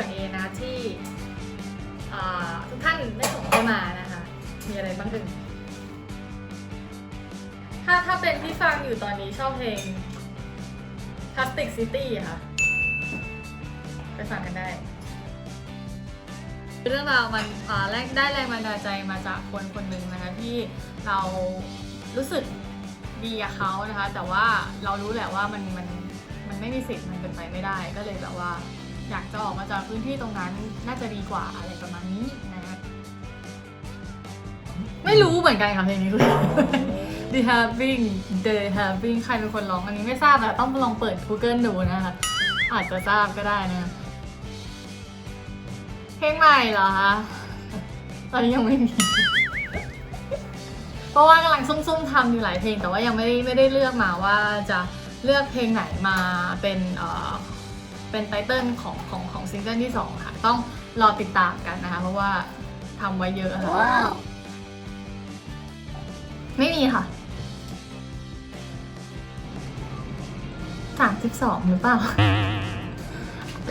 ว่นะที่ทุกท่านได้ส่งเข้ามานะคะ มีอะไรบ้างถึงถ้าถ้าเป็นที่ฟังอยู่ตอนนี้ชอบเพลง Plastic City ค่ะ ไปฟังกันได้ เรื่องราวมันแรกได้แรงบันดาลใจมาจากคนคนหนึ่งนะคะที่เรารู้สึกดีกับเขานะคะ แต่ว่าเรารู้แหละว่ามันมันมันไม่มีสิทธิ์มันเป็นไปไม่ได้ก็เลยแบบว่า อยากจะออกมาจากพื้นที่ตรงนั้นน่าจะดีกว่าอะไรประมาณนี้นะคะไม่รู้เหมือนกันค่ะเพลงนี้คือ The Having The Having ใครเป็นคนร้องอันนี้ไม่ทราบแต่ต้องลองเปิด Google ดูนะคะอาจจะทราบก็ได้นะ เพลงใหม่เหรอคะตอนนี้ยังไม่มี เพราะว่ากำลังซุ่มๆทำอยู่หลายเพลง แต่ว่ายังไม่ได้ไม่ได้เลือกมาว่าจะเลือกเพลงไหนมาเป็น เอ่อเป็นไตเติ้ลของของของซิงเกิลที่สองค่ะ ต้องรอติดตามกันนะคะ เพราะว่าทำไว้เยอะค่ะ ไม่มีค่ะสามสิบสองหรือเปล่า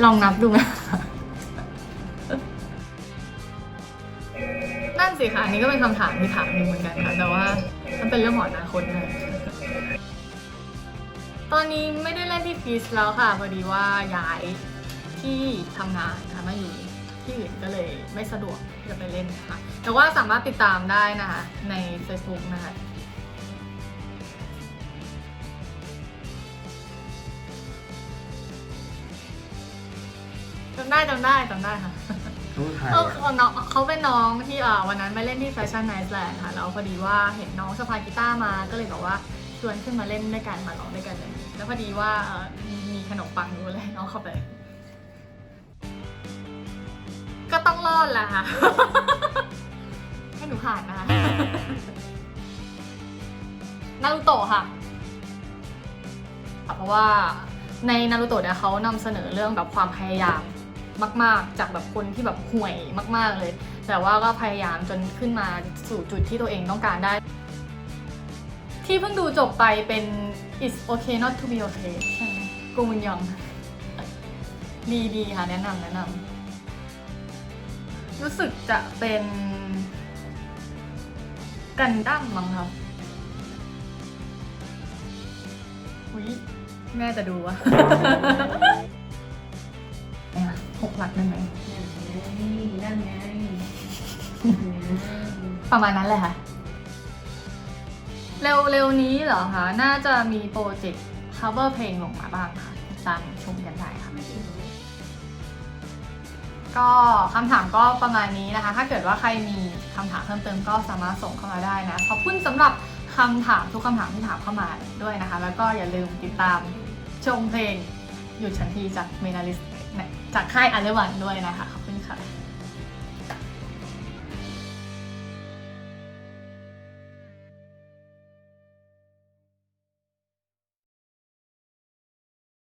ลองนับดูไหมนั่นสิค่ะอันนี้ก็เป็นคำถามที่ถามอยู่เหมือนกันค่ะ แต่ว่ามันเป็นเรื่องของอนาคตนะ ตอนนี้ไม่ได้เล่นที่พีซแล้วค่ะพอดีว่าย้ายที่ทำงานค่ะมาอยู่ที่อื่นก็เลยไม่สะดวกที่จะไปเล่นค่ะ แต่ว่าสามารถติดตามได้นะคะใน Facebook นะคะจำได้จำได้จำได้ค่ะ รู้ไทยเออเขาน้องเขาเป็นน้องที่เอ่อวันนั้นไปเล่นที่แฟชั่นไนท์แลนด์ค่ะแล้วพอดีว่าเห็นน้องสะพายกีตาร์มาก็เลยบอกว่า ชวนขึ้นมาเล่นด้วยกันมาร้องด้วยกันเลยแล้วพอดีว่าเอ่อมีมีขนมปังอยู่เลยน้องเข้าไป ก็ต้องรอดแหละค่ะ ให้หนูผ่านนะคะนารูโตะค่ะ เพราะว่าในนารูโตะเนี่ยเขานำเสนอเรื่องแบบความพยายามมาก ๆ จากแบบคนที่แบบห่วยมาก ๆเลย แต่ว่าก็พยายามจนขึ้นมาสู่จุดที่ตัวเองต้องการได้ ที่เพิ่งดูจบไปเป็น it's okay not to be okay ใช่ไหมกงมินยองดีดีค่ะ แนะนำแนะนำรู้สึกจะเป็นกันดั้มมั้งครับอุ้ยแม่จะดูวะเนี่ยหกหลักได้ไหมนั่นไงประมาณนั้นเลยค่ะ เร็วเร็วนี้เหรอคะน่าจะมีโปรเจกต์ cover เพลงลงมาบ้างค่ะตามชมกันได้ค่ะ ก็คำถามก็ประมาณนี้นะคะ ถ้าเกิดว่าใครมีคำถามเพิ่มเติมก็สามารถส่งเข้ามาได้นะ ขอบคุณสำหรับคำถามทุกคำถามที่ถามเข้ามาด้วยนะคะ แล้วก็อย่าลืมติดตามชมเพลงหยุดฉันทีจากเมนาลิสจากค่ายอันเลวันด้วยนะคะ ขอบคุณค่ะ